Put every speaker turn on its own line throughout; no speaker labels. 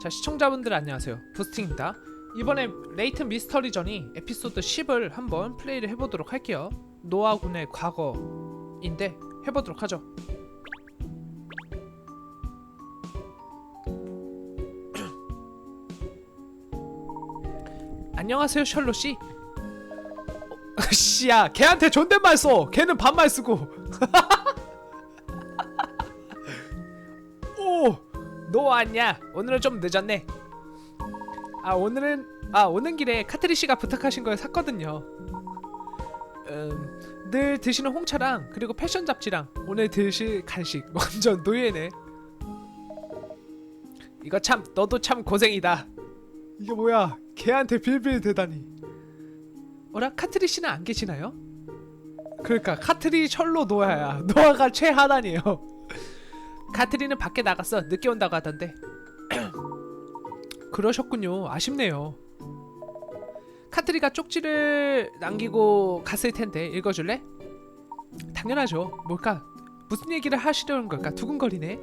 자 시청자분들 안녕하세요. 부스팅입니다. 이번에 레이튼 미스터리전이 에피소드 10을 한번 플레이를 해보도록 할게요. 노아군의 과거인데 해보도록 하죠. 안녕하세요 셜로씨. 어, 씨야 걔한테 존댓말 써. 걔는 반말 쓰고 왔냐? 오늘은 좀 늦었네. 아 오늘은 아 오는 길에 카트리 씨가 부탁하신 걸 샀거든요. 음, 늘 드시는 홍차랑 그리고 패션 잡지랑 오늘 드실 간식 완전 노예네. 이거 참 너도 참 고생이다. 이게 뭐야? 걔한테 빌빌 대다니. 어라 카트리 씨는 안 계시나요? 그러니까 카트리 철로 노아야. 노아가 최하단이에요. 카트리는 밖에 나갔어 늦게 온다고 하던데. 그러셨군요. 아쉽네요. 카트리가 쪽지를 남기고 갔을 텐데 읽어줄래? 당연하죠. 뭘까? 무슨 얘기를 하시려는 걸까? 두근거리네.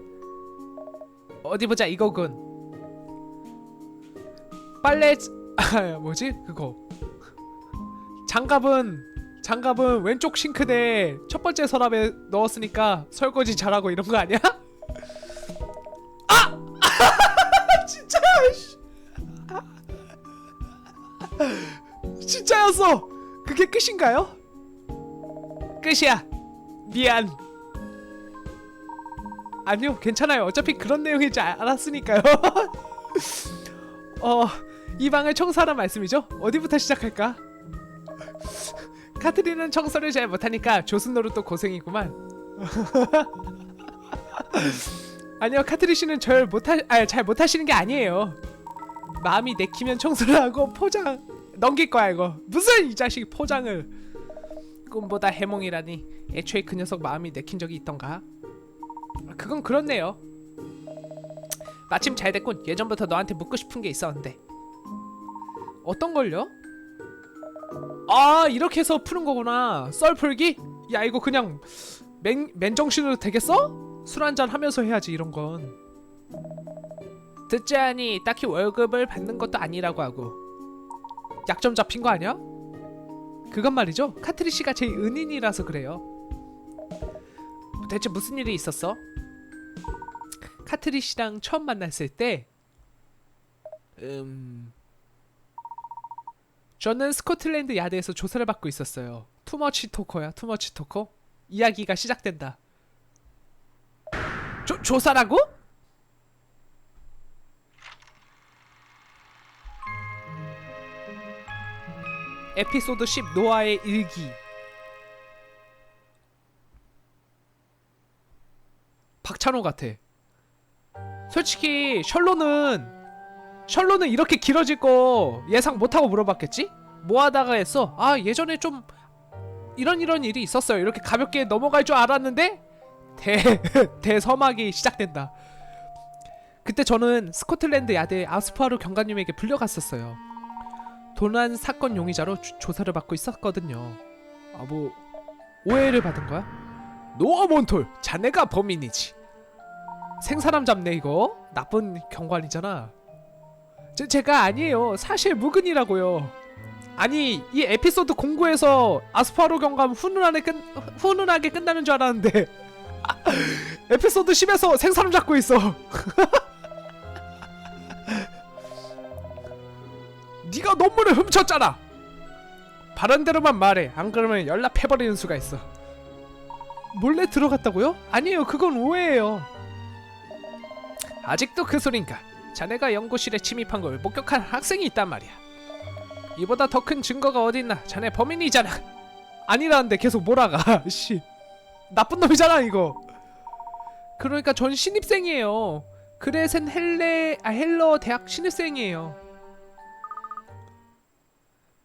어디 보자 이거군. 빨래 아 뭐지 그거? 장갑은 장갑은 왼쪽 싱크대에 첫 번째 서랍에 넣었으니까 설거지 잘하고 이런 거 아니야? 진짜 씨. 진짜였어 그게 끝인가요? 끝이야 미안 아니요 괜찮아요 어차피 그런 내용인지 아- 알았으니까요 어 이 방을 청소하란 말씀이죠? 어디부터 시작할까? 카트리는 청소를 잘 못하니까 조순 노릇도 고생이구만 아니요 카트리 씨는 절 못하 아, 잘 못하시는 게 아니에요. 마음이 내키면 청소를 하고 포장 넘길 거야 이거. 무슨 이 자식 포장을 꿈보다 해몽이라니. 애초에 그 녀석 마음이 내킨 적이 있던가? 아, 그건 그렇네요. 마침 잘 됐군. 예전부터 너한테 묻고 싶은 게 있었는데. 어떤 걸요? 아 이렇게 해서 푸는 거구나. 썰 풀기? 야 이거 그냥 맨 맨정신으로 되겠어? 술 한잔 하면서 해야지 이런 건. 듣지 않니 딱히 월급을 받는 것도 아니라고 하고 약점 잡힌 거 아니야? 그건 말이죠. 카트리 씨가 제 은인이라서 그래요. 대체 무슨 일이 있었어? 카트리 씨랑 처음 만났을 때, 음, 저는 스코틀랜드 야드에서 조사를 받고 있었어요. 투머치 토커야, 투머치 토커. 이야기가 시작된다. 조, 조사라고? 에피소드 10 노아의 일기 박찬호 같아 솔직히 셜로는 셜로는 이렇게 길어질 거 예상 못하고 물어봤겠지? 뭐 하다가 했어? 아 예전에 좀 이런 이런 일이 있었어요 이렇게 가볍게 넘어갈 줄 알았는데 대 대서막이 시작된다. 그때 저는 스코틀랜드 야드의 아스파르 경관님에게 불려갔었어요. 도난 사건 용의자로 주- 조사를 받고 있었거든요. 아 뭐 오해를 받은 거야? 노아 몬톨, 자네가 범인이지. 생사람 잡네 이거. 나쁜 경관이잖아. 제, 제가 아니에요. 사실 무근이라고요. 아니 이 에피소드 공구에서 아스파로 경감 훈훈하게 끝 훈훈하게 끝나는 줄 알았는데 에피소드 10에서 생사람 잡고 있어. 네가 논문을 훔쳤잖아. 바른 대로만 말해. 안 그러면 연락해버리는 수가 있어. 몰래 들어갔다고요? 아니에요. 그건 오해예요. 아직도 그 소린가? 자네가 연구실에 침입한 걸 목격한 학생이 있단 말이야. 이보다 더 큰 증거가 어딨나? 자네 범인이잖아. 아니라는데 계속 몰아가. 씨. 나쁜 놈이잖아 이거. 그러니까 전 신입생이에요. 그레센 헬레 아 헬러 대학 신입생이에요.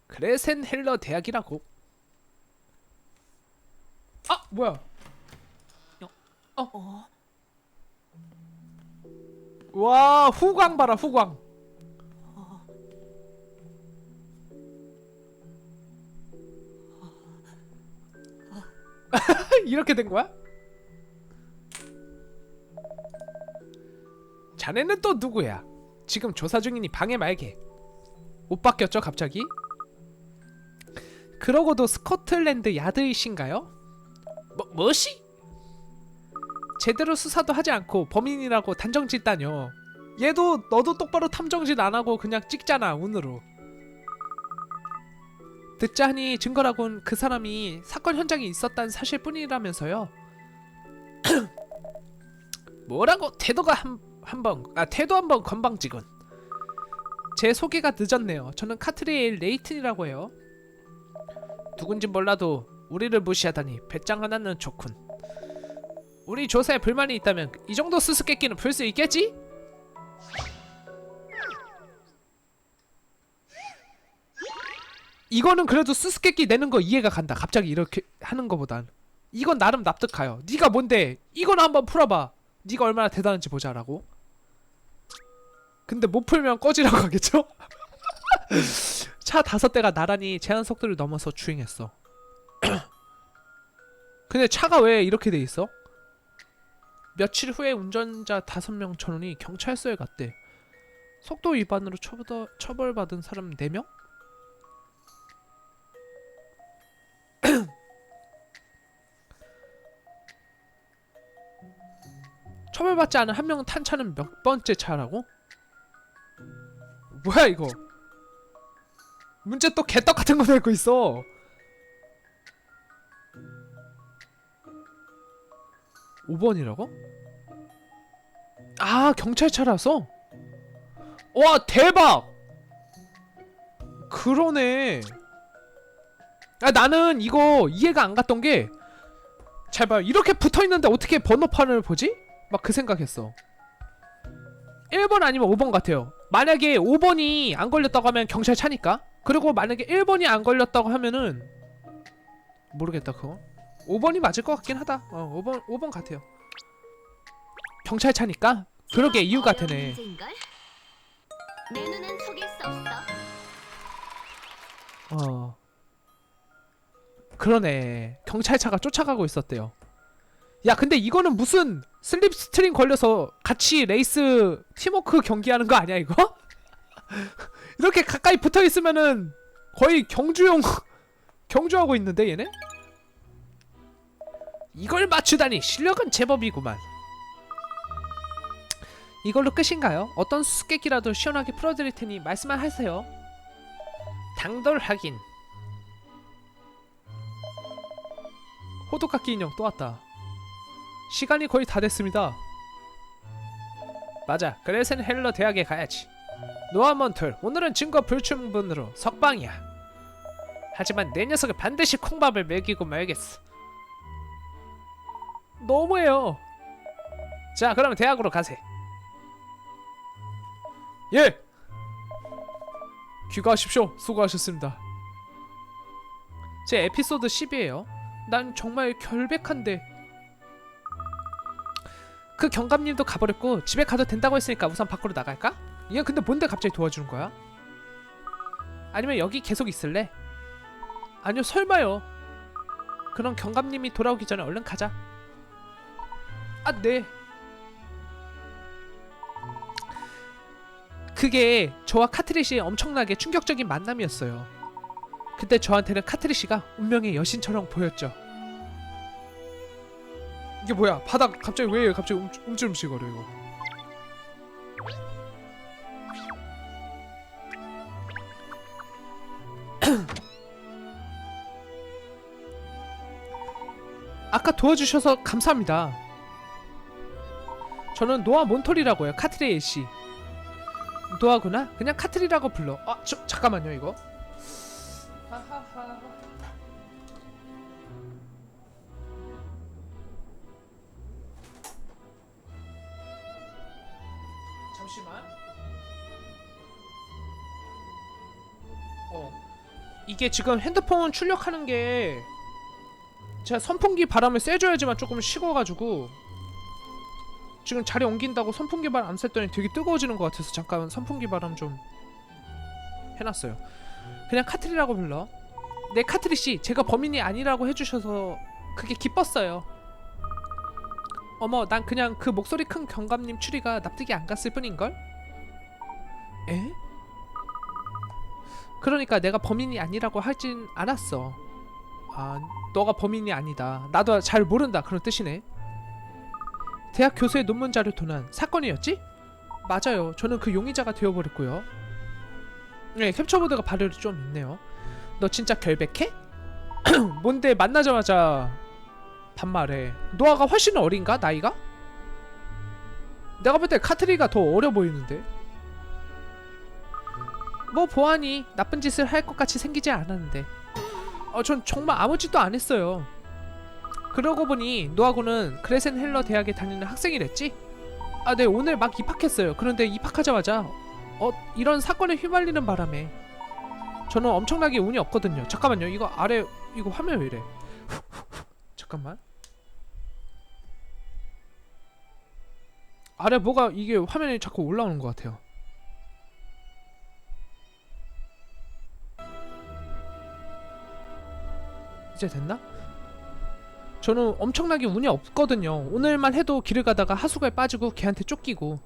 그레센 헬러 대학이라고. 아 뭐야? 어? 와 후광 봐라 후광. 이렇게 된 거야? 자네는 또 누구야? 지금 조사 중이니 방해 말게. 옷 바뀌었죠 갑자기? 그러고도 스코틀랜드 야드이신가요? 뭐 뭐시? 제대로 수사도 하지 않고 범인이라고 단정 짓다뇨. 얘도 너도 똑바로 탐정짓 안 하고 그냥 찍잖아 운으로. 듣자니 증거라곤 그 사람이 사건 현장에 있었다는 사실뿐이라면서요. 뭐라고 태도가 한 한번 아 태도 한 번 건방지군. 제 소개가 늦었네요. 저는 카트리엘 레이튼이라고 해요. 누군진 몰라도 우리를 무시하다니 배짱 하나는 좋군. 우리 조사에 불만이 있다면 이 정도 수수께끼는 풀 수 있겠지? 이거는 그래도 수수께끼 내는 거 이해가 간다. 갑자기 이렇게 하는 거보단 이건 나름 납득가요. 네가 뭔데? 이거는 한번 풀어봐. 네가 얼마나 대단한지 보자라고. 근데 못 풀면 꺼지라고 하겠죠? 차 다섯 대가 나란히 제한 속도를 넘어서 주행했어. 근데 차가 왜 이렇게 돼 있어? 며칠 후에 운전자 다섯 명 전원이 경찰서에 갔대. 속도 위반으로 처벌, 처벌받은 사람 4명? 처벌받지 않은 한 명은 탄 차는 몇 번째 차라고? 뭐야 이거? 문제 또 개떡 같은 거 내고 있어. 오번이라고아 경찰차라서? 와 대박! 그러네. 아 나는 이거 이해가 안 갔던 게 잘 봐요 이렇게 붙어 있는데 어떻게 번호판을 보지? 막 그 생각했어. 1번 아니면 5번 같아요. 만약에 5번이 안 걸렸다고 하면 경찰 차니까. 그리고 만약에 1번이 안 걸렸다고 하면은 모르겠다 그거. 5번이 맞을 것 같긴 하다. 어, 5번 5번 같아요. 경찰 차니까. 그러게 이유가 되네.
문제인걸? 내 눈은 속일 수 없어.
어. 그러네. 경찰차가 쫓아가고 있었대요. 야, 근데 이거는 무슨 슬립스트링 걸려서 같이 레이스 팀워크 경기하는 거 아니야, 이거? 이렇게 가까이 붙어 있으면은 거의 경주용 경주하고 있는데 얘네? 이걸 맞추다니 실력은 제법이구만. 이걸로 끝인가요? 어떤 수수께끼라도 시원하게 풀어드릴 테니 말씀만 하세요. 당돌 확인. 호두깎이 인형 또 왔다. 시간이 거의 다 됐습니다. 맞아. 그래서는 헬러 대학에 가야지. 노아 몬틀, 오늘은 증거 불충분으로 석방이야. 하지만 내 녀석을 반드시 콩밥을 먹이고 말겠어. 너무해요. 자, 그럼 대학으로 가세. 예. 귀가하십시오. 수고하셨습니다. 제 에피소드 10이에요. 난 정말 결백한데. 그 경감님도 가버렸고 집에 가도 된다고 했으니까 우선 밖으로 나갈까? 얘 근데 뭔데 갑자기 도와주는 거야? 아니면 여기 계속 있을래? 아니요 설마요. 그럼 경감님이 돌아오기 전에 얼른 가자. 아 네. 그게 저와 카트리시의 엄청나게 충격적인 만남이었어요. 그때 저한테는 카트리시가 운명의 여신처럼 보였죠. 이게 뭐야? 바닥 갑자기 왜 갑자기 움, 움찔움찔거려 이거? 아까 도와주셔서 감사합니다. 저는 노아 몬토리라고 해요. 카트리엘 씨. 노아구나? 그냥 카트리라고 불러. 아, 저 잠깐만요 이거. 잠시만. 어. 이게 지금 핸드폰 출력하는 게 제가 선풍기 바람을 쐬줘야지만 조금 식어가지고 지금 자리 옮긴다고 선풍기 바람 안 쐈더니 되게 뜨거워지는 것 같아서 잠깐 선풍기 바람 좀 해놨어요. 그냥 카트리라고 불러. 네 카트리 씨, 제가 범인이 아니라고 해주셔서 그게 기뻤어요. 어머, 난 그냥 그 목소리 큰 경감님 추리가 납득이 안 갔을 뿐인 걸. 에? 그러니까 내가 범인이 아니라고 하진 않았어. 아, 너가 범인이 아니다. 나도 잘 모른다. 그런 뜻이네. 대학 교수의 논문 자료 도난 사건이었지? 맞아요. 저는 그 용의자가 되어버렸고요. 네, 캡처보드가 발열이 좀 있네요. 너 진짜 결백해? 뭔데 만나자마자 반말해. 노아가 훨씬 어린가 나이가? 내가 볼 때 카트리가 더 어려 보이는데. 뭐 보아니 나쁜 짓을 할 것 같이 생기지 않았는데. 어, 전 정말 아무 짓도 안 했어요. 그러고 보니 노아고는 크레센 헬러 대학에 다니는 학생이랬지? 아, 네 오늘 막 입학했어요. 그런데 입학하자마자 어 이런 사건에 휘말리는 바람에 저는 엄청나게 운이 없거든요. 잠깐만요. 이거 아래 이거 화면 왜 이래? 잠깐만. 아래 뭐가 이게 화면에 자꾸 올라오는 것 같아요. 이제 됐나? 저는 엄청나게 운이 없거든요. 오늘만 해도 길을 가다가 하수구에 빠지고 걔한테 쫓기고.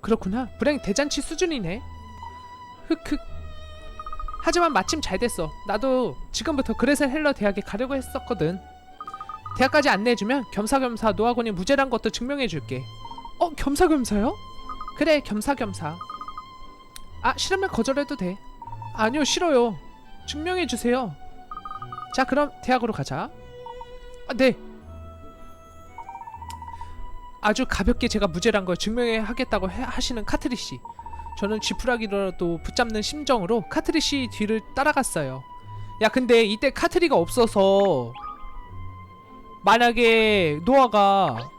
그렇구나. 불행 대잔치 수준이네. 흑흑. 하지만 마침 잘 됐어. 나도 지금부터 그레셀 헬러 대학에 가려고 했었거든. 대학까지 안내해주면 겸사겸사 노학원이 무죄란 것도 증명해줄게. 어, 겸사겸사요? 그래, 겸사겸사. 아, 싫으면 거절해도 돼. 아니요, 싫어요. 증명해주세요. 자, 그럼 대학으로 가자. 아, 네. 아주 가볍게 제가 무죄란 걸 증명해 하겠다고 해- 하시는 카트리 씨. 저는 지푸라기라도 붙잡는 심정으로 카트리 씨 뒤를 따라갔어요. 야, 근데 이때 카트리가 없어서 만약에 노아가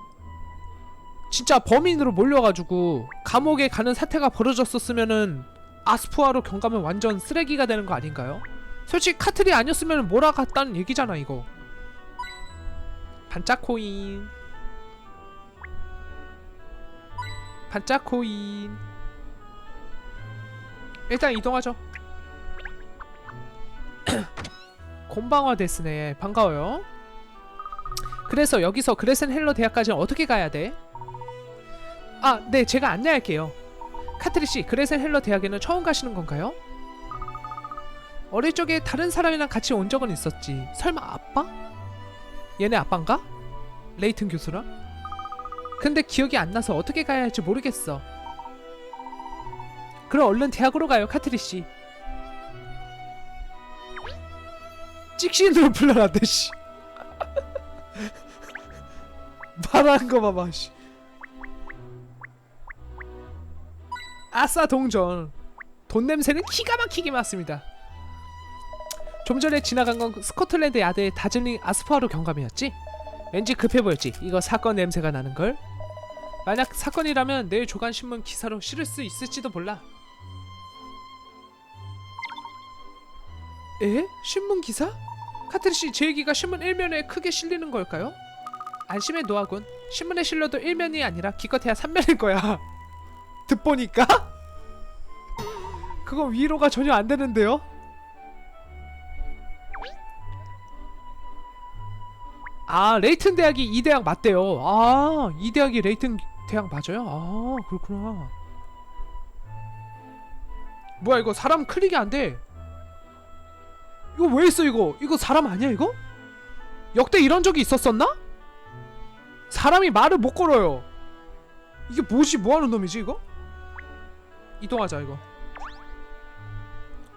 진짜 범인으로 몰려가지고 감옥에 가는 사태가 벌어졌었으면은 아스푸아로 경감은 완전 쓰레기가 되는 거 아닌가요? 솔직히 카트리 아니었으면 몰아갔다는 얘기잖아 이거. 반짝 코인. 반짝 코인. 일단 이동하죠. 곤방화 데스네. 반가워요. 그래서 여기서 그레센 헬러 대학까지는 어떻게 가야 돼? 아, 네, 제가 안내할게요. 카트리 씨, 그레센 헬러 대학에는 처음 가시는 건가요? 어릴 적에 다른 사람이랑 같이 온 적은 있었지. 설마 아빠? 얘네 아빠인가? 레이튼 교수랑? 근데 기억이 안 나서 어떻게 가야 할지 모르겠어. 그럼 얼른 대학으로 가요, 카트리 씨. 찍신으로 불러놨대 씨. 말하는 거 봐봐 씨. 아싸 동전. 돈 냄새는 기가 막히게 맡습니다. 좀 전에 지나간 건 스코틀랜드 야드의 다즐링 아스파로 경감이었지? 왠지 급해 보였지. 이거 사건 냄새가 나는 걸. 만약 사건이라면 내일 조간 신문 기사로 실을 수 있을지도 몰라. 에? 신문 기사? 카트리 씨, 제 얘기가 신문 일면에 크게 실리는 걸까요? 안심해 노하군. 신문에 실려도 일면이 아니라 기껏해야 3면일 거야. 듣보니까? 그건 위로가 전혀 안 되는데요? 아 레이튼 대학이 이 대학 맞대요. 아이 대학이 레이튼 대학 맞아요? 아 그렇구나. 뭐야 이거 사람 클릭이 안 돼. 이거 왜 있어 이거? 이거 사람 아니야 이거? 역대 이런 적이 있었었나? 사람이 말을 못 걸어요. 이게 뭐지? 뭐하는 놈이지 이거? 이동하자 이거.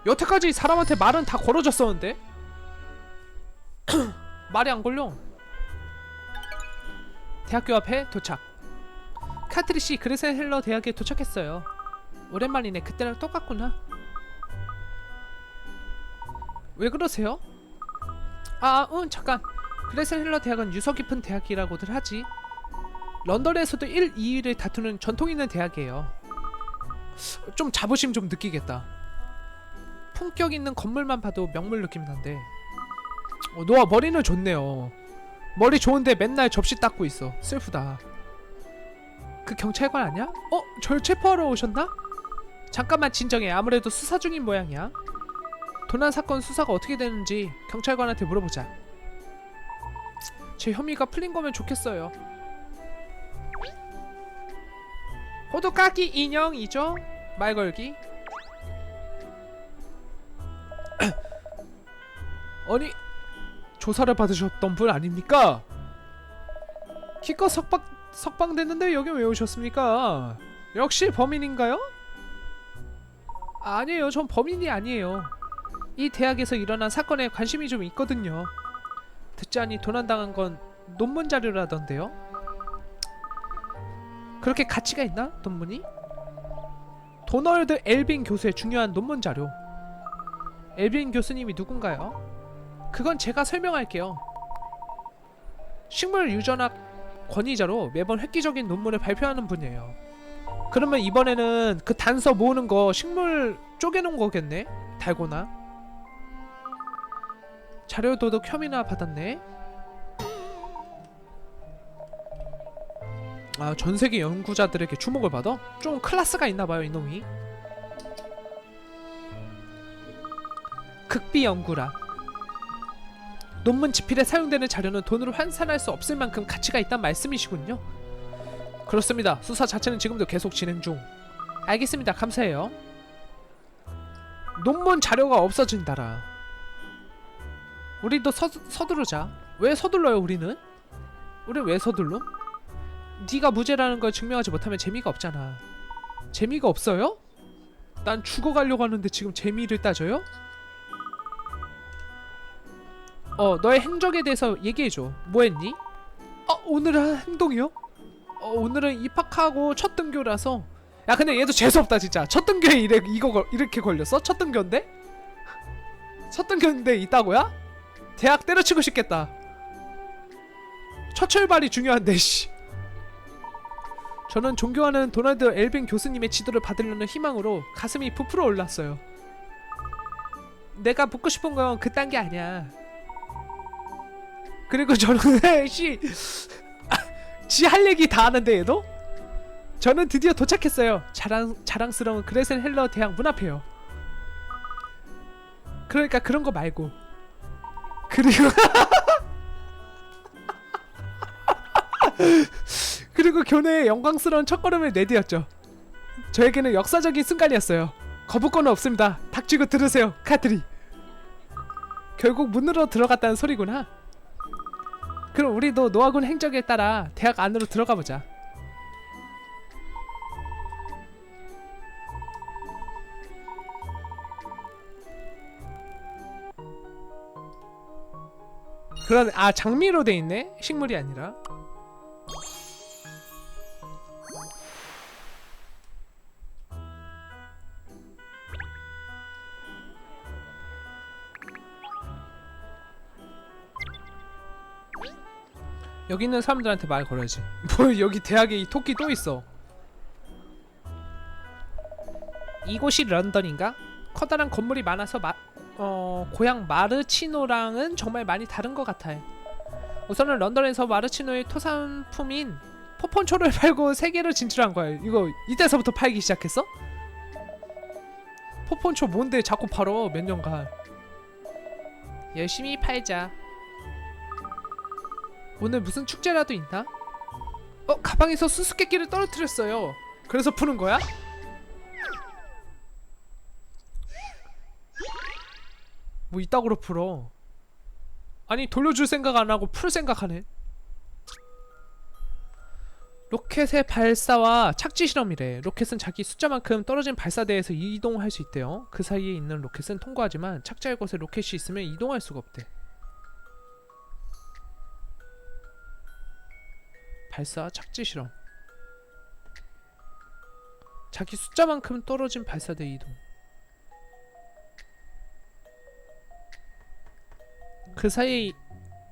여태까지 사람한테 말은 다 걸어줬었는데 말이 안 걸려. 대학교 앞에 도착. 카트리 씨 그레센 헬러 대학에 도착했어요. 오랜만이네. 그때랑 똑같구나. 왜 그러세요? 아, 응, 잠깐. 그레센 헬러 대학은 유서 깊은 대학이라고들 하지. 런던에서도 1, 2위를 다투는 전통 있는 대학이에요. 좀 자부심 좀 느끼겠다. 품격 있는 건물만 봐도 명물 느낌 난데. 어, 노아 머리는 좋네요. 머리 좋은데 맨날 접시 닦고 있어. 슬프다. 그 경찰관 아니야? 어? 절 체포하러 오셨나? 잠깐만 진정해. 아무래도 수사 중인 모양이야. 도난 사건 수사가 어떻게 되는지 경찰관한테 물어보자. 제 혐의가 풀린 거면 좋겠어요. 호두까기 인형이죠? 말 걸기 아니 조사를 받으셨던 분 아닙니까? 기껏 석방 석방됐는데 여기 왜 오셨습니까? 역시 범인인가요? 아니에요, 전 범인이 아니에요. 이 대학에서 일어난 사건에 관심이 좀 있거든요. 듣자니 도난당한 건 논문 자료라던데요. 그렇게 가치가 있나 논문이? 도널드 엘빈 교수의 중요한 논문 자료. 엘빈 교수님이 누군가요? 그건 제가 설명할게요. 식물 유전학 권위자로 매번 획기적인 논문을 발표하는 분이에요. 그러면 이번에는 그 단서 모으는 거 식물 쪼개놓은 거겠네? 달고나. 자료 도둑 혐의나 받았네. 아, 전 세계 연구자들에게 주목을 받아? 좀 클래스가 있나 봐요, 이놈이. 극비 연구라. 논문 집필에 사용되는 자료는 돈으로 환산할 수 없을 만큼 가치가 있단 말씀이시군요. 그렇습니다. 수사 자체는 지금도 계속 진행 중. 알겠습니다. 감사해요. 논문 자료가 없어진다라. 우리도 서, 서두르자. 왜 서둘러요, 우리는? 우리 왜 서둘러? 네가 무죄라는 걸 증명하지 못하면 재미가 없잖아. 재미가 없어요? 난 죽어가려고 하는데 지금 재미를 따져요? 어, 너의 행적에 대해서 얘기해줘. 뭐 했니? 어, 오늘 한 행동이요? 어, 오늘은 입학하고 첫 등교라서 야 근데 얘도 재수없다 진짜 첫 등교에 이래, 이거 걸- 이렇게 걸렸어? 첫 등교인데? 첫 등교인데 있다고야? 대학 때려치고 싶겠다 첫 출발이 중요한데 씨 저는 존경하는 도널드 엘빈 교수님의 지도를 받으려는 희망으로 가슴이 부풀어 올랐어요 내가 묻고 싶은 건 그딴 게 아니야 그리고 저는 씨지 할 얘기 다 하는데 얘도? 저는 드디어 도착했어요. 자랑 자랑스러운 그레센 헬러 대학 문 앞에요. 그러니까 그런 거 말고 그리고 그리고 교내에 영광스러운 첫걸음을 내디뎠죠. 저에게는 역사적인 순간이었어요. 거부권은 없습니다. 닥치고 들으세요, 카트리. 결국 문으로 들어갔다는 소리구나. 그럼 우리도 노아군 행적에 따라 대학 안으로 들어가 보자. 그런 아 장미로 돼 있네? 식물이 아니라. 여기 있는 사람들한테 말 걸어야지. 뭐 여기 대학에 이 토끼 또 있어. 이곳이 런던인가? 커다란 건물이 많아서 마, 어, 고향 마르치노랑은 정말 많이 다른 것 같아요 우선은 런던에서 마르치노의 토산품인 포폰초를 팔고 세계로 진출한 거야 이거 이때서부터 팔기 시작했어? 포폰초 뭔데 자꾸 팔어 몇 년간 열심히 팔자 오늘 무슨 축제라도 있나? 어 가방에서 수수께끼를 떨어뜨렸어요. 그래서 푸는 거야? 뭐 이따구로 풀어. 아니 돌려줄 생각 안 하고 풀 생각하네. 로켓의 발사와 착지 실험이래. 로켓은 자기 숫자만큼 떨어진 발사대에서 이동할 수 있대요. 그 사이에 있는 로켓은 통과하지만 착지할 곳에 로켓이 있으면 이동할 수가 없대. 발사 착지 실험 자기 숫자만큼 떨어진 발사대 이동 그 사이에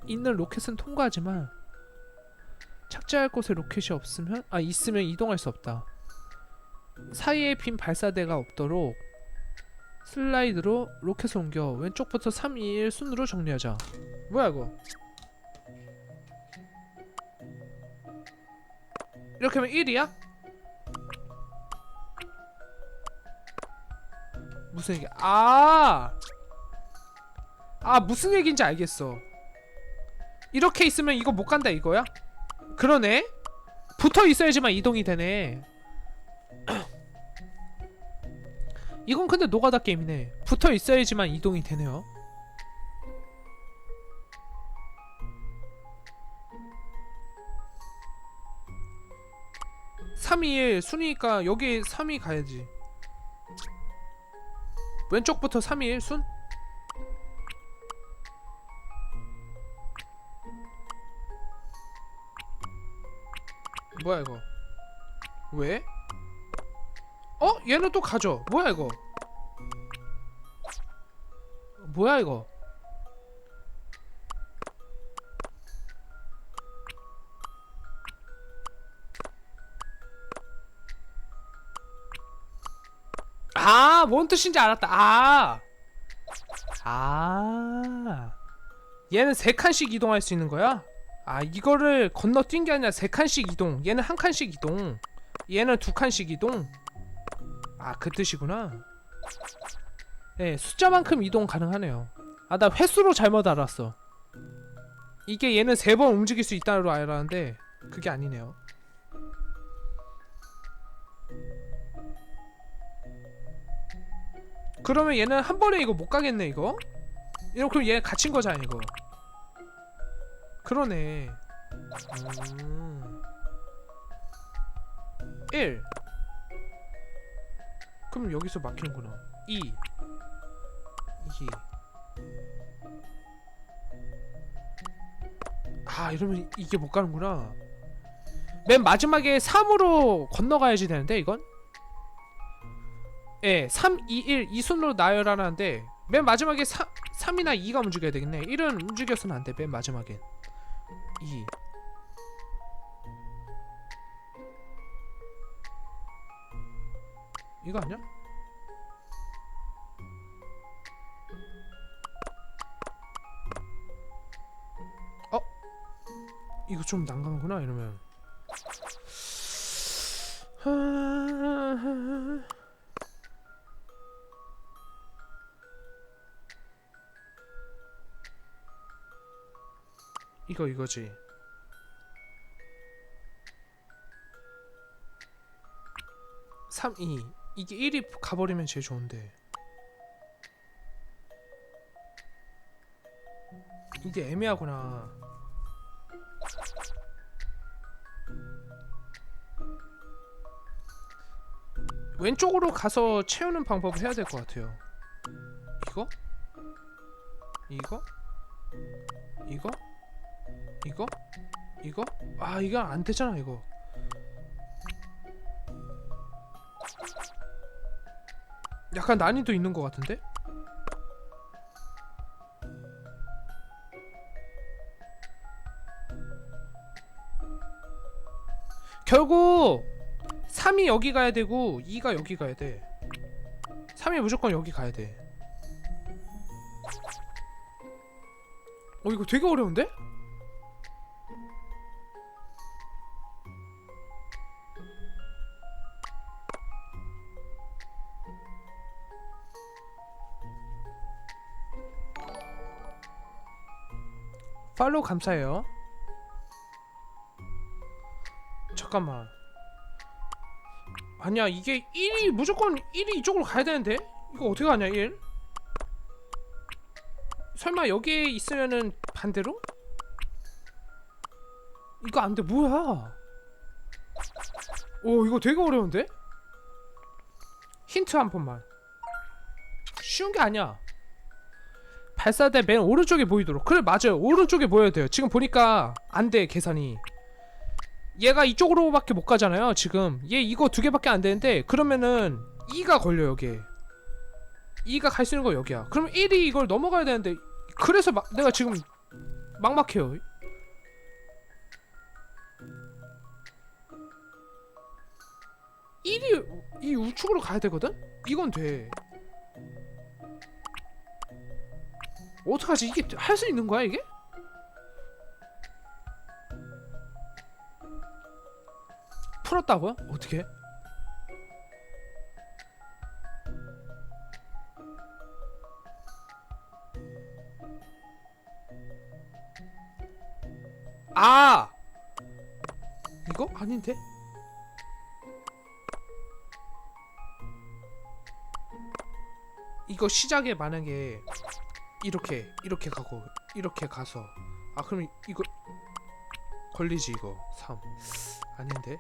있는 로켓은 통과하지만 착지할 곳에 로켓이 없으면 아 있으면 이동할 수 없다 사이에 빈 발사대가 없도록 슬라이드로 로켓을 옮겨 왼쪽부터 3, 2, 1 순으로 정리하자 뭐야 이거 이렇게 하면 1이야? 무슨 얘기? 아! 아 무슨 얘기인지 알겠어. 이렇게 있으면 이거 못 간다 이거야? 그러네. 붙어 있어야지만 이동이 되네. 이건 근데 노가다 게임이네. 붙어 있어야지만 이동이 되네요. 삼이일 순이니까 여기 3이 가야지. 왼쪽부터 3, 2, 1 순? 뭐야 이거? 왜? 어? 얘는 또 가져. 뭐야 이거? 뭐야 이거? 아, 뭔 뜻인지 알았다. 아. 아. 얘는 세 칸씩 이동할 수 있는 거야? 아, 이거를 건너뛴 게 아니라 세 칸씩 이동. 얘는 한 칸씩 이동. 얘는 두 칸씩 이동. 아, 그 뜻이구나. 네, 숫자만큼 이동 가능하네요. 아, 나 횟수로 잘못 알았어. 이게 얘는 세 번 움직일 수 있다로 알았는데 그게 아니네요. 그러면 얘는 한 번에 이거 못 가겠네 이거. 이거 그럼 얘 갇힌 거잖아 이거. 그러네. 음. 1 그럼 여기서 막히는구나. 2 2 아 이러면 이게 못 가는구나. 맨 마지막에 3으로 건너가야지 되는데 이건? 예, 3, 2, 1 이 순으로 나열하는데 맨 마지막에 3, 3이나 2가 움직여야 되겠네. 1은 움직였으면 안돼 맨 마지막엔 2 이거 아니야? 어? 이거 좀 난감하구나 이러면 이거 이거지 삼2 이게 1이 가버리면 제일 좋은데 이게 애매하구나 왼쪽으로 가서 채우는 방법을 해야 될 것 같아요 이거? 이거? 이거? 이거? 이거? 아 이거 안 되잖아 이거 약간 난이도 있는 것 같은데? 결국 3이 여기 가야 되고 2가 여기 가야 돼 3이 무조건 여기 가야 돼 어, 이거 되게 어려운데? 팔로우 감사해요. 잠깐만. 아니야, 이게 1이 무조건 1이 이쪽으로 가야 되는데? 이거 어떻게 가냐, 1? 설마 여기에 있으면은 반대로? 이거 안 돼, 뭐야? 오, 이거 되게 어려운데? 힌트 한 번만. 쉬운 게 아니야. 발사대 맨 오른쪽에 보이도록. 그래 맞아요. 오른쪽에 보여야 돼요. 지금 보니까 안 돼 계산이. 얘가 이쪽으로밖에 못 가잖아요 지금. 얘 이거 두 개밖에 안 되는데 그러면은 2가 걸려 여기에. 2가 갈 수 있는 거 여기야. 그러면 1이 이걸 넘어가야 되는데 그래서 막 내가 지금 막막해요. 일이이 우측으로 가야 되거든? 이건 돼 어떡하지 이게 할 수 있는 거야 이게? 풀었다고요? 어떻게? 아 이거 아닌데? 이거 시작에 만약에 이렇게 이렇게 가고 이렇게 가서. 아 그럼 이거 걸리지 이거. 3 아닌데